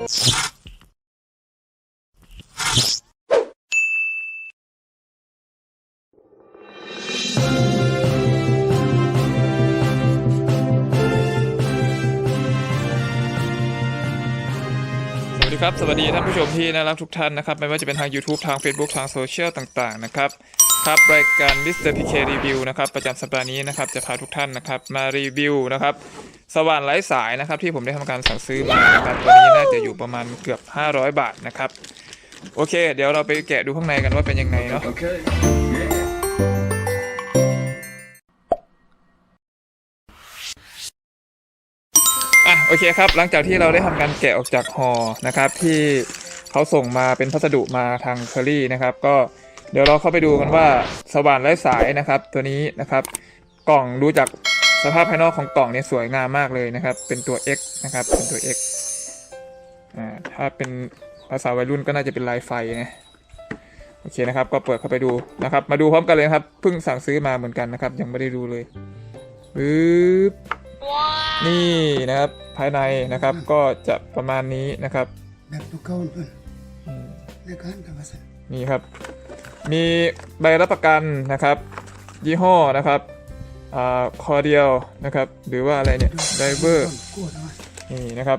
สวัสดีครับ สวัสดีท่านผู้ชมที่น่ารักทุกท่านนะครับ ไม่ว่าจะเป็นทาง YouTube ทาง Facebook ทางโซเชียลต่าง ๆ นะครับ ครับรายการ Mr. PK Review นะครับประจำสัปดาห์นี้นะครับจะพาทุกท่านนะครับมารีวิวนะครับสว่านไร้สายนะครับที่ผมได้ทำการสั่งซื้อมานะครับตัวนี้น่าจะอยู่ประมาณเกือบ 500 บาทนะครับ โอเค เดี๋ยวเราไปแกะดูข้างในกันว่าเป็นยังไงเนาะ Okay. อะโอเคครับหลังจากที่เราได้ทำการแกะออกจากห่อนะครับที่เขาส่งมาเป็นพัสดุมาทางเคอรี่นะครับก็ เดี๋ยวเราเข้าไปดูกันว่าสว่านไร้สายนะครับ ตัวนี้นะครับ กล่องดูจากสภาพภายนอกของกล่องเนี่ยสวยงามมากเลยนะครับ เป็นตัว X นะครับ เป็นตัว X อ่าถ้าเป็นภาษาวัยรุ่นก็น่าจะเป็นลายไฟนะโอเคนะครับ ก็เปิดเข้าไปดูนะครับ มาดูพร้อมกันเลยนะครับเพิ่งสั่งซื้อมาเหมือนกันนะครับ ยังไม่ได้ดูเลยปึ๊บนี่นะครับ ภายในนะครับก็จะประมาณนี้นะครับแบบตัวเก่าเพิ่นในการกับว่าซั่นนี่ครับ มีใบรับประกันนะครับ ยี่ห้อนะครับอ่าคอเดียลนะครับ หรือว่าอะไรเนี่ยไดเวอร์นี่นะครับ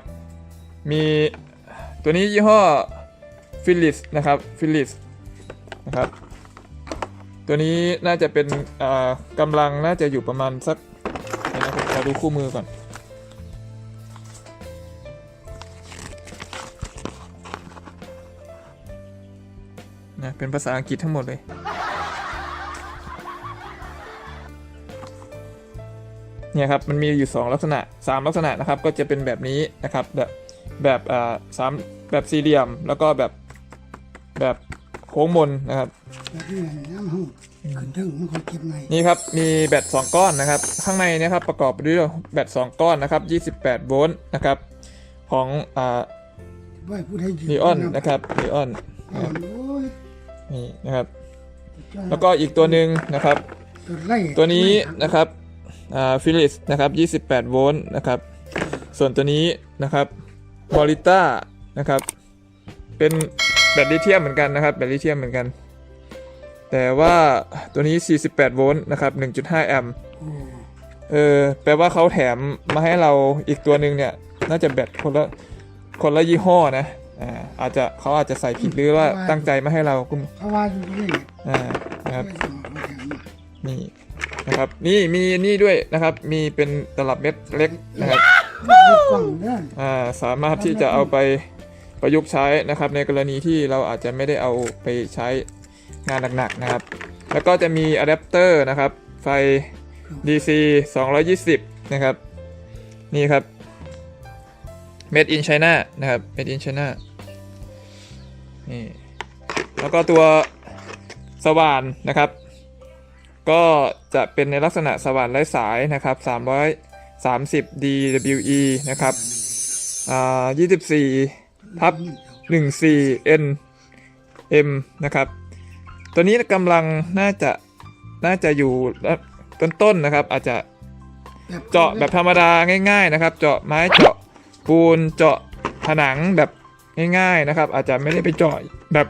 มีตัวนี้ยี่ห้อฟิลิสนะครับฟิลิสนะครับ ตัวนี้น่าจะเป็นอ่ากำลังน่าจะอยู่ประมาณสักเดี๋ยวนะผมขอดูคู่มือก่อน นะเป็นภาษาอังกฤษทั้งหมดเลย เนี่ยครับมันมีอยู่ 2 ลักษณะ 3 ลักษณะนะครับก็จะเป็นแบบนี้นะครับแบบแบบอ่าสามแบบสี่เหลี่ยมแล้วก็แบบแบบโค้งมนนะครับแบบนี้น้ำห้องขึ้นถึงมันคงเก็บไงนี่ครับมีแบต2ก้อนนะครับ ข้างในเนะครับประกอบไปด้วยแบต2ก้อนนะครับ28โวลต์นะครับของอ่าไว้ผู้ใดยืนีออนนะครับนีออนอ่อ นี่นะครับ แล้วก็อีกตัวหนึ่งนะครับ ตัวนี้นะครับฟิลิสนะครับ28 โวลต์นะครับ ส่วนตัวนี้นะครับบอริต้านะครับ เป็นแบตลิเธียมเหมือนกันนะครับ แบตลิเธียมเหมือนกัน แต่ว่าตัวนี้ 48 โวลต์นะครับ 1.5 แอมป์เออแปลว่าเขาแถมมาให้เราอีกตัวหนึ่งเนี่ย น่าจะแบตคนละคนละยี่ห้อนะ อ่าอาจจะเขาอาจจะใส่ผิดหรือว่าตั้งใจมาให้เราก็เขาว่าอยู่เรื่อยอ่านะครับไม่ต้องเอาแถมมานี่นะครับ นี่มีนี่ด้วยนะครับ มีเป็นตลับเม็ดเล็กนะครับมีกล่องเด้ออ่าสามารถที่จะเอาไปประยุกต์ใช้นะครับ ในกรณีที่เราอาจจะไม่ได้เอาไปใช้งานหนักๆนะครับ แล้วก็จะมีอะแดปเตอร์นะครับ ไฟ DC 220 นะครับ นี่ครับ Made in China นะครับ Made in China นี่แล้วก็ตัวสว่านนะครับ ก็จะเป็นในลักษณะสว่านไร้สายนะครับ 330 DWE นะครับอ่า24ทับ14 N M นะครับ ตัวนี้กำลังน่าจะน่าจะอยู่ต้นๆนะครับ อาจจะเจาะแบบธรรมดาง่าย ๆ นะครับ เจาะไม้เจาะปูนเจาะผนังแบบ ง่าย ๆนะครับ อาจจะไม่ได้ไปเจาะแบบ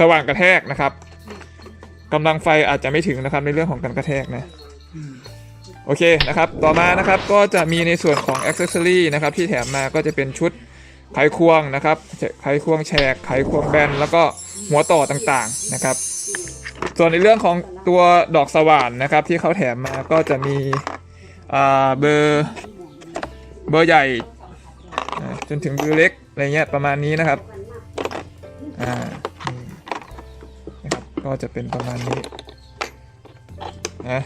สว่างกระแทกนะครับกำลังไฟอาจจะไม่ถึงนะครับในเรื่องของการกระแทกนะโอเคนะครับ ต่อมานะครับก็จะมีในส่วนของ Accessory นะครับที่แถมมาก็จะเป็นชุดไขควงนะครับไขควงแฉกไขควงแบน แล้วก็หัวต่อต่างๆนะครับ ส่วนในเรื่องของตัวดอกสว่านนะครับ ที่เขาแถมมาก็จะมีเบอร์เบอร์ใหญ่ นถึงเบอร์เล็กอะไรเงี้ยประมาณนี้นะครับอ่านี่นะครับก็จะเป็นประมาณนี้นะ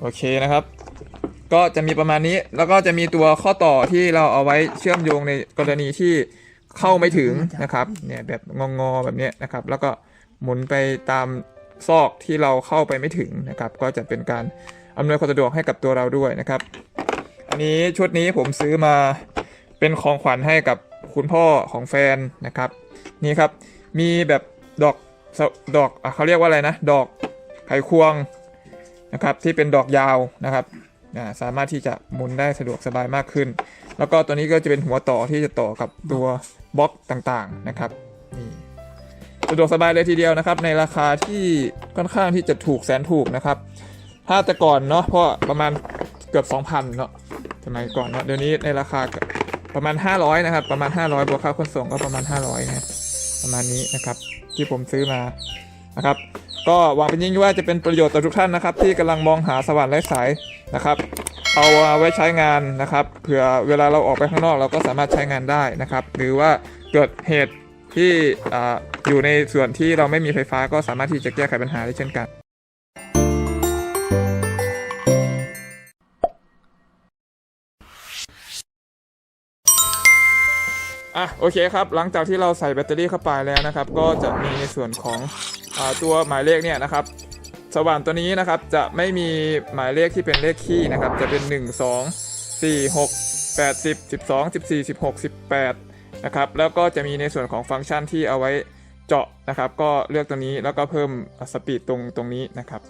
โอเคนะครับ ก็จะมีประมาณนี้แล้วก็จะมีตัวข้อต่อที่เราเอาไว้เชื่อมโยงในกรณีที่เข้าไม่ถึงนะครับเนี่ยแบบงอๆแบบเนี้ยนะครับ แล้วก็หมุนไปตามซอกที่เราเข้าไปไม่ถึงนะครับ ก็จะเป็นการอำนวยความสะดวกให้กับตัวเราด้วยนะครับ นี้ชุดนี้ผมซื้อมาเป็นของขวัญให้กับคุณพ่อของแฟนนะครับ นี่ครับมีแบบดอกดอกอเขาเรียกว่าอะไรนะ ดอกไขควงนะครับที่เป็นดอกยาวนะครับสามารถที่จะหมุนได้สะดวกสบายมากขึ้น แล้วก็ตัวนี้ก็จะเป็นหัวต่อที่จะต่อกับตัวบล็อกต่างๆนะครับนี่สะดวกสบายเลยทีเดียวนะครับ ในราคาที่ค่อนข้างที่จะถูกแสนถูกนะครับ ถ้าแต่ก่อนเนาะเพราะประมาณเกือบ 2,000เนาะ สมัยก่อนเนาะเดี๋ยวนี้ในราคาประมาณ 500 นะครับ ประมาณ 500บวกค่าขนส่งก็ประมาณ 500นะประมาณนี้นะครับ ที่ผมซื้อมานะครับ ก็หวังเป็นยิ่งว่าจะเป็นประโยชน์ต่อทุกท่านนะครับ ที่กำลังมองหาสว่านไร้สายนะครับ เอาไว้ใช้งานนะครับเผื่อเวลาเราออกไปข้างนอกเราก็สามารถใช้งานได้นะครับ หรือว่าเกิดเหตุที่อยู่ในส่วนที่เราไม่มีไฟฟ้าก็สามารถที่จะแก้ไขปัญหาได้เช่นกัน อะโอเคครับ หลังจากที่เราใส่แบตเตอรี่เข้าไปแล้วนะครับ ก็จะมีในส่วนของอตัวหมายเลขเนี่ยนะครับ สว่านตัวนี้นะครับจะไม่มีหมายเลขที่เป็นเลขคี่นะครับ จะเป็น 1 2 4 6 8 10 12 14 16 18นะครับแล้วก็จะมีในส่วนของฟังก์ชันที่เอาไว้เจาะนะครับ ก็เลือกตัวนี้แล้วก็เพิ่มสปีดตรงตรงนี้นะครับ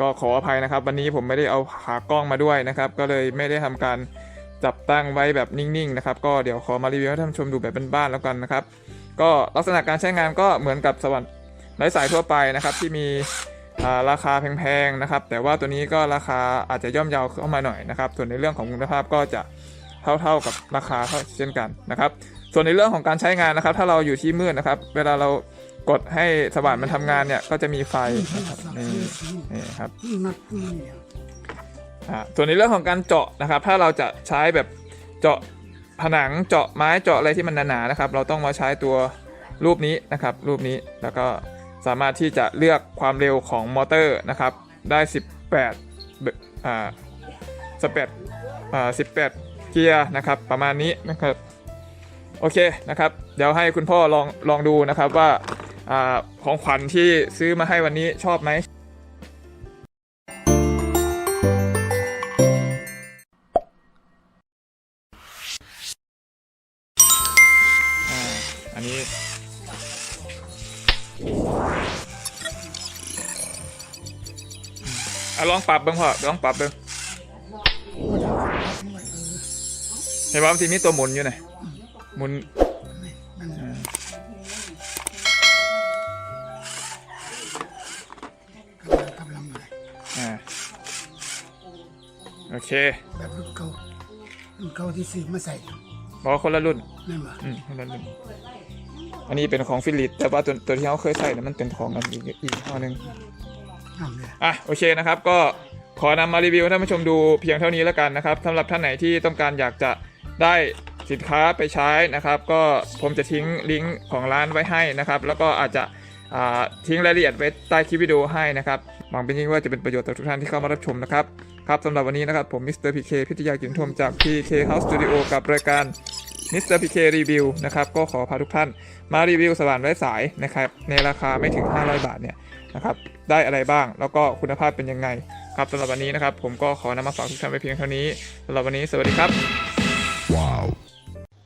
ก็ขออภัยนะครับ วันนี้ผมไม่ได้เอาขากล้องมาด้วยนะครับ ก็เลยไม่ได้ทำการ จับตั้งไว้แบบนิ่งๆนะครับก็เดี๋ยวขอมารีวิวให้ท่านชมดูแบบบ้านๆแล้วกันนะครับ ก็ลักษณะการใช้งานก็เหมือนกับสว่านไร้สายทั่วไปนะครับ ที่มีราคาแพงๆนะครับ แต่ว่าตัวนี้ก็ราคาอาจจะย่อมเยาวเข้ามาหน่อยนะครับ ส่วนในเรื่องของคุณภาพก็จะเท่าๆกับราคาเช่นกันนะครับ ส่วนในเรื่องของการใช้งานนะครับ ถ้าเราอยู่ที่มืดนะครับ เวลาเรากดให้สว่านมันทำงานเนี่ยก็จะมีไฟนะครับนี่นี่ครับ ส่วนในเรื่องของการเจาะนะครับ ถ้าเราจะใช้แบบเจาะผนังเจาะไม้เจาะอะไรที่มันหนาๆนะครับ เราต้องมาใช้ตัวรูปนี้นะครับ รูปนี้แล้วก็สามารถที่จะเลือกความเร็วของมอเตอร์นะครับ ได้ 18เบอ่า18อ่า18 เกียร์นะครับ ประมาณนี้นะครับโอเคนะครับ เดี๋ยวให้คุณพ่อลองลองดูนะครับว่าอาของขวัญที่ซื้อมาให้วันนี้ชอบไหม อะลองปรับเบ้างพ่อลองปรับเบ้างเห็นว่าทีนี้ตัวหมุนอยู่ไหนหมุนมันอ่ากำลังกำลังอะไรอ่าโอเคแบบรุ่นเก่ารุ่นเก่าที่ซื้อมาใส่บอกว่าคนละรุ่นนั่นหว่าอืมคนละรุ่น อันนี้เป็นของฟิลิปแต่ว่าตัวตัวที่เขาเคยใส่เนี่ยมันเป็นของอันอีกอีกยี่ห้อหนึ่งน้ำเลยอะโอเคนะครับก็ขอนำมารีวิวให้ท่านผู้ชมดูเพียงเท่านี้แล้วกันนะครับสำหรับท่านไหนที่ต้องการอยากจะได้สินค้าไปใช้นะครับ ก็ผมจะทิ้งลิงก์ของร้านไว้ให้นะครับ แล้วก็อาจจะอ่าทิ้งรายละเอียดไว้ใต้คลิปวิดีโอให้นะครับหวังเป็นยิ่งว่าจะเป็นประโยชน์ต่อทุกท่านที่เข้ามารับชมนะครับ ครับสำหรับวันนี้นะครับผมมิสเตอร์พีเคพิทยากินทมจาก PK House Studio กับรายการ มิสเตอร์พีเครีวิวนะครับก็ขอพาทุกท่านมารีวิวสว่านไร้สายนะครับในราคาไม่ถึง 500 บาทเนี่ยนะครับได้อะไรบ้างแล้วก็คุณภาพเป็นยังไงครับสำหรับวันนี้นะครับผมก็ขอนำมาฝากทุกท่านไปเพียงเท่านี้สำหรับวันนี้สวัสดีครับ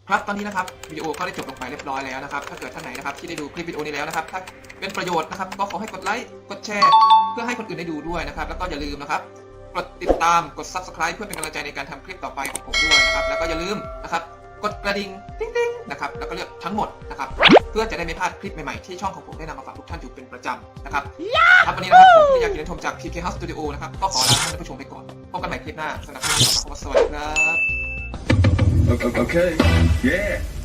ครับตอนนี้นะครับวิดีโอก็ได้จบลงไปเรียบร้อยแล้วนะครับถ้าเกิดท่านไหนนะครับที่ได้ดูคลิปวิดีโอนี้แล้วนะครับถ้าเป็นประโยชน์นะครับก็ขอให้กดไลค์กดแชร์ เพื่อให้คนอื่นได้ดูด้วยนะครับแล้วก็อย่าลืมนะครับกดติดตามกด subscribe เพื่อเป็นกำลังใจในการทำคลิปต่อไปของผมด้วยนะครับแล้วก็อย่าลืมนะครับ กดกระดิ่งติ๊งๆนะครับแล้วก็เลือกทั้งหมดนะครับเพื่อจะได้ไม่พลาดคลิปใหม่ๆที่ช่องของผมได้นำมาฝากทุกท่านอยู่เป็นประจำนะครับครับวันนี้นะครับผมที่อยากกินชมจาก PK House Studio นะครับก็ขอลาท่านผู้ชมไปก่อนพบกันใหม่คลิปหน้าสำหรับวันนี้ขอสวัสดีครับ Okay. okay. Yeah.